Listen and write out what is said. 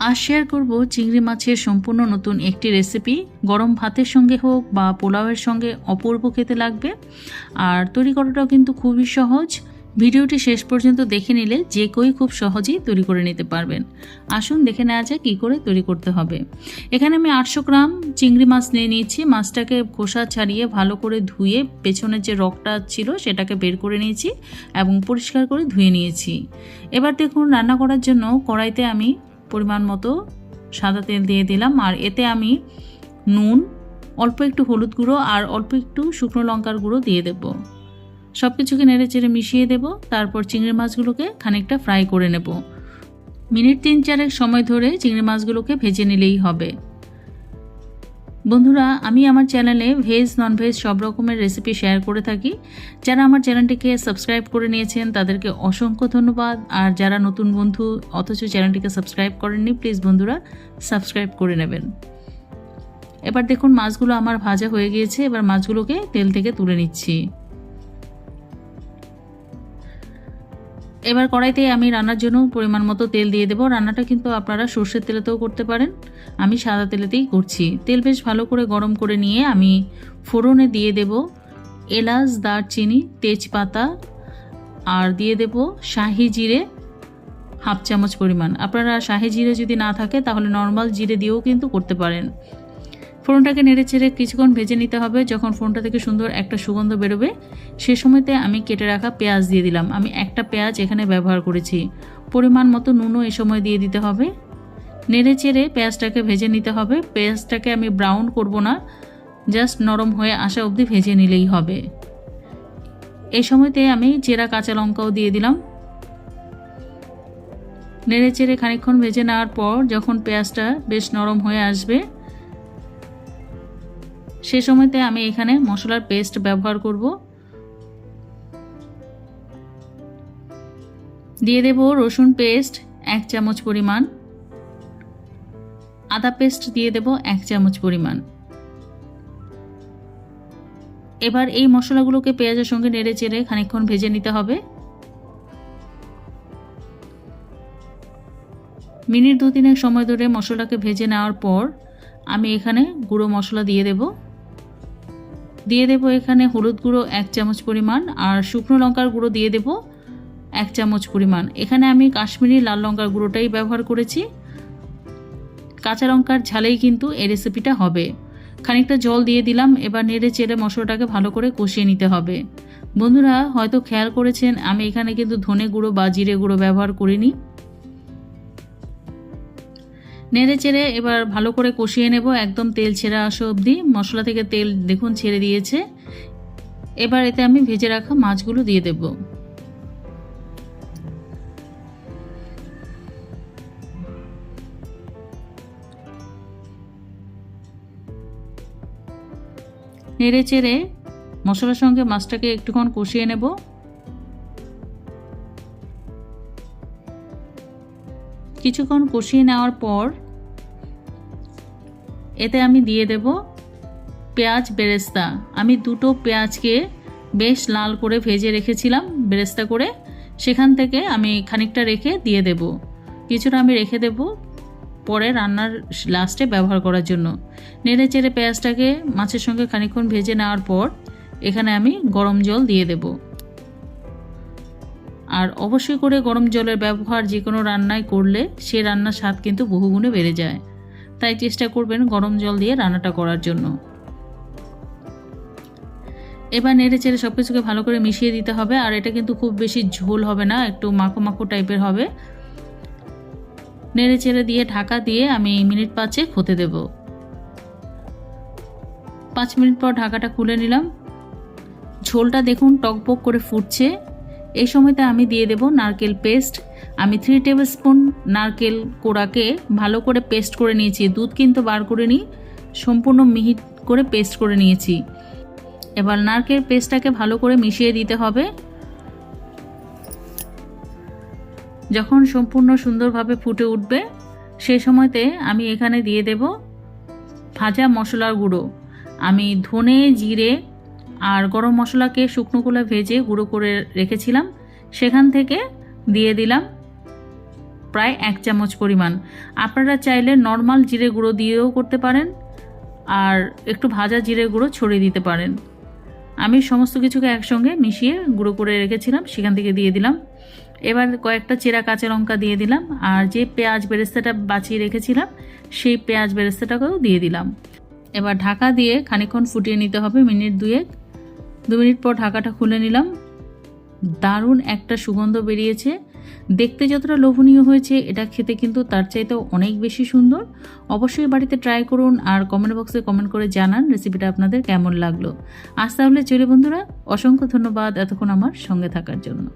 আজ শেয়ার করব চিংড়ি মাছের সম্পূর্ণ নতুন একটি রেসিপি গরম ভাতের সঙ্গে হোক বা পোলাওয়ের সঙ্গে অপূর্ব খেতে লাগবে। আর তৈরি করাটাও কিন্তু খুবই সহজ। ভিডিওটি শেষ পর্যন্ত দেখে নিলে যে কই খুব সহজেই তৈরি করে নিতে পারবেন। আসুন দেখে নেওয়া যাক কী করে তৈরি করতে হবে। এখানে আমি আটশো গ্রাম চিংড়ি মাছ নিয়ে নিয়েছি। মাছটাকে খোসা ছাড়িয়ে ভালো করে ধুয়ে পেছনের যে রকটা ছিল সেটাকে বের করে নিয়েছি এবং পরিষ্কার করে ধুয়ে নিয়েছি। এবার দেখুন রান্না করার জন্য কড়াইতে আমি পরিমাণ মতো সাদা তেল দিয়ে দিলাম। আর এতে আমি নুন, অল্প একটু হলুদ গুঁড়ো আর অল্প একটু শুকনো লঙ্কার গুঁড়ো দিয়ে দেব। সব কিছুকে নেড়ে চেড়ে মিশিয়ে দেব। তারপর চিংড়ি মাছগুলোকে খানিকটা ফ্রাই করে নেব। মিনিট তিন চারেক সময় ধরে চিংড়ি মাছগুলোকে ভেজে নিলেই হবে। বন্ধুরা, আমি আমার চ্যানেলে ভেজ ননভেজ সব রকমের রেসিপি শেয়ার করে থাকি। যারা আমার চ্যানেলটিকে সাবস্ক্রাইব করে নিয়েছেন, তাদেরকে অসংখ্য ধন্যবাদ। আর যারা নতুন বন্ধু, অথচ চ্যানেলটিকে সাবস্ক্রাইব করেননি প্লিজ বন্ধুরা সাবস্ক্রাইব করে নেবেন। এবার দেখুন, মাছগুলো আমার ভাজা হয়ে গিয়েছে। এবার মাছগুলোকে তেল থেকে তুলে নিচ্ছি। এবার কড়াইতে আমি রান্নার জন্য পরিমাণ মতো তেল দিয়ে দেবো। রান্নাটা কিন্তু আপনারা সর্ষের তেলেতেও করতে পারেন। আমি সাদা তেলেতেই করছি। তেল বেশ ভালো করে গরম করে নিয়ে আমি ফোড়নে দিয়ে দেব এলাচ, দারচিনি, তেজপাতা আর দিয়ে দেব শাহি জিরে হাফ চামচ পরিমাণ। আপনারা শাহি জিরে যদি না থাকে তাহলে নর্মাল জিরে দিয়েও কিন্তু করতে পারেন। ফোড়নটাকে নেড়ে চেড়ে কিছুক্ষণ ভেজে নিতে হবে। যখন ফোড়নটা থেকে সুন্দর একটা সুগন্ধ বেরোবে, সে সময়তে আমি কেটে রাখা পেঁয়াজ দিয়ে দিলাম। আমি একটা পেঁয়াজ এখানে ব্যবহার করেছি। পরিমাণ মতো নুনও এ সময় দিয়ে দিতে হবে। নেড়ে চেড়ে পেঁয়াজটাকে ভেজে নিতে হবে। পেঁয়াজটাকে আমি ব্রাউন করব না, জাস্ট নরম হয়ে আসা অবধি ভেজে নিলেই হবে। এই সময়তে আমি চেরা কাঁচা লঙ্কাও দিয়ে দিলাম। নেড়ে চেড়ে খানিকক্ষণ ভেজে নেওয়ার পর যখন পেঁয়াজটা বেশ নরম হয়ে আসবে সে সময়তে আমি এখানে মশলার পেস্ট ব্যবহার করব। দিয়ে দেব রসুন পেস্ট এক চামচ পরিমাণ। আদা পেস্ট দিয়ে দেব এক চামচ পরিমাণ। এবার এই মশলাগুলোকে পেঁয়াজের সঙ্গে নেড়ে চেড়ে খানিকক্ষণ ভেজে নিতে হবে। মিনিট দু তিনেক সময় ধরে মশলাকে ভেজে নেওয়ার পর আমি এখানে গুঁড়ো মশলা দিয়ে দেবো। দিয়ে দেব এখানে হলুদ গুঁড়ো এক চামচ পরিমাণ আর শুকনো লঙ্কার গুঁড়ো দিয়ে দেব এক চামচ পরিমাণ। এখানে আমি কাশ্মীরি লাল লঙ্কার গুঁড়োটাই ব্যবহার করেছি। কাঁচা লঙ্কার ঝালেই কিন্তু এই রেসিপিটা হবে। খানিকটা জল দিয়ে দিলাম, এবার নেড়ে চেড়ে মশলাটাকে ভালো করে কষিয়ে নিতে হবে। বন্ধুরা, হয়তো খেয়াল করেছেন, আমি এখানে কিন্তু ধনে গুঁড়ো বা জিরে গুঁড়ো ব্যবহার করিনি। নেড়ে চেড়ে এবার ভালো করে কষিয়ে নেব একদম তেল ছেড়ে আসা অবধি। মশলা থেকে তেল দেখুন ছেড়ে দিয়েছে। এবার এতে আমি ভেজে রাখা মাছগুলো দিয়ে দেব। নেড়ে চেড়ে মশলার সঙ্গে মাছটাকে একটুক্ষণ কষিয়ে নেব। কিছুক্ষণ কষিয়ে নেওয়ার পর এতে আমি দিয়ে দেব পেঁয়াজ বেরেস্তা। আমি দুটো পেঁয়াজকে বেশ লাল করে ভেজে রেখেছিলাম বেরেস্তা করে। সেখান থেকে আমি খানিকটা রেখে দিয়ে দেব। কিছুটা আমি রেখে দেব পরে রান্নার লাস্টে ব্যবহার করার জন্য। নেড়ে চেড়ে পেঁয়াজটাকে মাছের সঙ্গে খানিকক্ষণ ভেজে নেওয়ার পর এখানে আমি গরম জল দিয়ে দেবো। আর অবশ্যই করে গরম জলের ব্যবহার যে কোনো রান্নায় করলে সে রান্নার স্বাদ কিন্তু বহুগুণে বেড়ে যায়। তাই চেষ্টা করবেন গরম জল দিয়ে রান্নাটা করার জন্য। এবার নেড়ে চেড়ে সব কিছুকে ভালো করে মিশিয়ে দিতে হবে, আর এটা কিন্তু খুব বেশি ঝোল হবে না, একটু মাখো মাখো টাইপের হবে। নেড়ে চেড়ে দিয়ে ঢাকা দিয়ে আমি মিনিট পাঁচে হতে দেব। পাঁচ মিনিট পর ঢাকাটা খুলে নিলাম। ঝোলটা দেখুন টকবক করে ফুটছে। এই সময়তে আমি দিয়ে দেব নারকেল পেস্ট। আমি থ্রি টেবিল স্পুন নারকেল কোড়াকে ভালো করে পেস্ট করে নিয়েছি। দুধ কিন্তু বার করে নিই সম্পূর্ণ মিহি করে পেস্ট করে নিয়েছি। এবার নারকেল পেস্টটাকে ভালো করে মিশিয়ে দিতে হবে। যখন সম্পূর্ণ সুন্দরভাবে ফুটে উঠবে সেই সময়তে আমি এখানে দিয়ে দেব ভাজা মশলার গুঁড়ো। আমি ধনে, জিরে আর গরম মশলাকে শুকনো কোলা ভেজে গুঁড়ো করে রেখেছিলাম। সেখান থেকে দিয়ে দিলাম প্রায় এক চামচ পরিমাণ। আপনারা চাইলে নর্মাল জিরে গুঁড়ো দিয়েও করতে পারেন আর একটু ভাজা জিরে গুঁড়ো ছড়িয়ে দিতে পারেন। আমি সমস্ত কিছুকে একসঙ্গে মিশিয়ে গুঁড়ো করে রেখেছিলাম, সেখান থেকে দিয়ে দিলাম। এবার কয়েকটা চেরা কাঁচা লঙ্কা দিয়ে দিলাম আর যে পেঁয়াজ বেরেস্তাটা বাঁচিয়ে রেখেছিলাম, সেই পেঁয়াজ বেরেস্তাটাকেও দিয়ে দিলাম। এবার ঢাকা দিয়ে খানিক্ষণ ফুটিয়ে নিতে হবে মিনিট দুয়েক। দু মিনিট পর ঢাকাটা খুলে নিলাম। দারুণ একটা সুগন্ধ বেরিয়েছে। দেখতে যতটা লোভনীয় হয়েছে, এটা খেতে কিন্তু তার চাইতেও অনেক বেশি সুন্দর। অবশ্যই বাড়িতে ট্রাই করুন আর কমেন্ট বক্সে কমেন্ট করে জানান রেসিপিটা আপনাদের কেমন লাগল। আজ তাহলে চলে বন্ধুরা, অসংখ্য ধন্যবাদ এতক্ষণ আমার সঙ্গে থাকার জন্য।